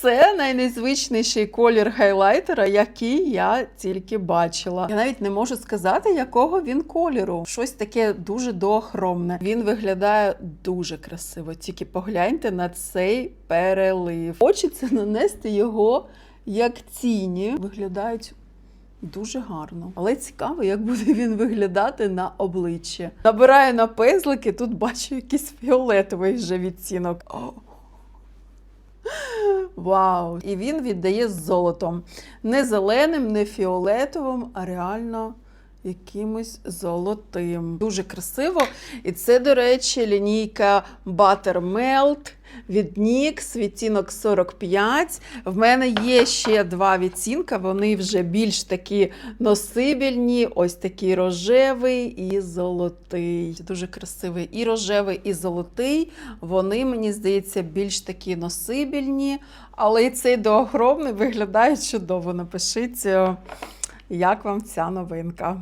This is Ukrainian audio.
Це найнезвичніший колір хайлайтера, який я тільки бачила. Я навіть не можу сказати, якого він кольору. Щось таке дуже доохромне. Він виглядає дуже красиво. Тільки погляньте на цей перелив. Хочеться нанести його як тіні. Виглядають Дуже гарно, але цікаво, як буде він виглядати на обличчі. Набираю на пензлики, тут бачу якийсь фіолетовий вже відтінок. О. Вау! І він віддає золотом. Не зеленим, не фіолетовим, а реально якимось золотим. Дуже красиво. І це, до речі, лінійка Butter Melt від NYX, відтінок 45. В мене є ще два відтінка, вони вже більш такі носибельні, ось такий рожевий і золотий. Дуже красивий і рожевий, і золотий. Вони, мені здається, більш такі носибельні, але і цей доохромний виглядає чудово. Напишіть, е, як вам ця новинка.